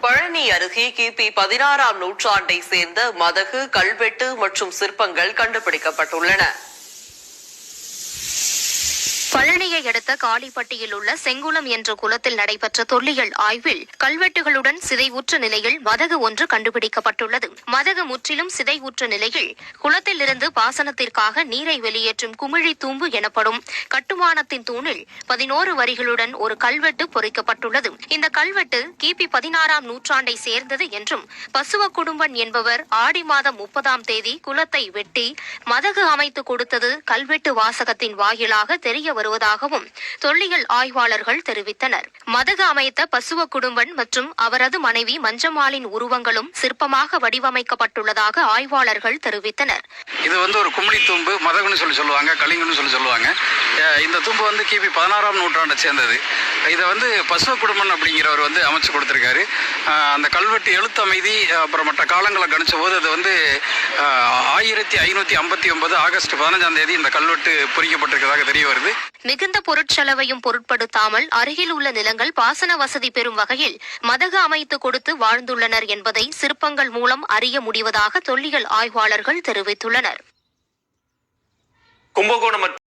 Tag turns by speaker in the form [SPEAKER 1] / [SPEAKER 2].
[SPEAKER 1] பழனி அருகே கிபி பதினாறாம் நூற்றாண்டை சேர்ந்த மதகு கல்வெட்டு மற்றும் சிற்பங்கள் கண்டுபிடிக்கப்பட்டுள்ளன.
[SPEAKER 2] பழனியை அடுத்த காளிப்பட்டியில் உள்ள செங்குளம் என்ற குளத்தில் நடைபெற்ற தொல்லியல் ஆய்வில் கல்வெட்டுகளுடன் சிதைவுற்ற நிலையில் மதகு ஒன்று கண்டுபிடிக்கப்பட்டுள்ளது. மதகு முற்றிலும் சிதைவுற்ற நிலையில் குளத்திலிருந்து பாசனத்திற்காக நீரை வெளியேற்றும் குமிழி தூம்பு எனப்படும் கட்டுமானத்தின் தூணில் பதினோரு வரிகளுடன் ஒரு கல்வெட்டு பொறிக்கப்பட்டுள்ளது. இந்த கல்வெட்டு கிபி பதினாறாம் நூற்றாண்டை சேர்ந்தது என்றும் பசுவ குடும்பன் என்பவர் ஆடி மாதம் முப்பதாம் தேதி குளத்தை வெட்டி மதகு அமைத்து கொடுத்தது கல்வெட்டு வாசகத்தின் வாயிலாக தெரிய வருவதாகவும் தொல்லியல் ஆய்வாளர்கள் தெரிவித்தனர். மதகு அமைத்த பசுவ குடும்பன் மற்றும் அவரது மனைவி மஞ்சமாலின் உருவங்களும் சிற்பமாக வடிவமைக்கப்பட்டுள்ளதாக ஆய்வாளர்கள் தெரிவித்தனர்.
[SPEAKER 3] இது வந்து ஒரு கும்ளி தூம்பு மதகுன்னு சொல்லி சொல்லுவாங்க கலிங்குன்னு சொல்லி சொல்லுவாங்க. இந்த தூம்பு வந்து கிபி பதினாறாம் நூற்றாண்டை சேர்ந்தது. இதை வந்து பசுவ குடும்பன் அப்படிங்கிறவர் வந்து அமைச்சு கொடுத்துருக்காரு. அந்த கல்வெட்டு எழுத்தமைதி அப்புறம் மற்ற காலங்களை கணிச்ச போது அது வந்து ஆயிரத்தி ஐநூற்றி ஐம்பத்தி ஒன்பது ஆகஸ்ட் பதினஞ்சாம் தேதி இந்த கல்வெட்டு பொறிக்கப்பட்டிருக்கிறதாக தெரிய வருது.
[SPEAKER 2] மிகுந்த பொருட்செலவையும் பொருட்படுத்தாமல் அருகில் உள்ள நிலங்கள் பாசன வசதி பெறும் வகையில் மதகு அமைத்து கொடுத்து வாழ்ந்துள்ளனர் என்பதை சிற்பங்கள் மூலம் அறிய முடிவதாக தொல்லியல் ஆய்வாளர்கள் தெரிவித்துள்ளனர்.
[SPEAKER 4] கும்பகோணம்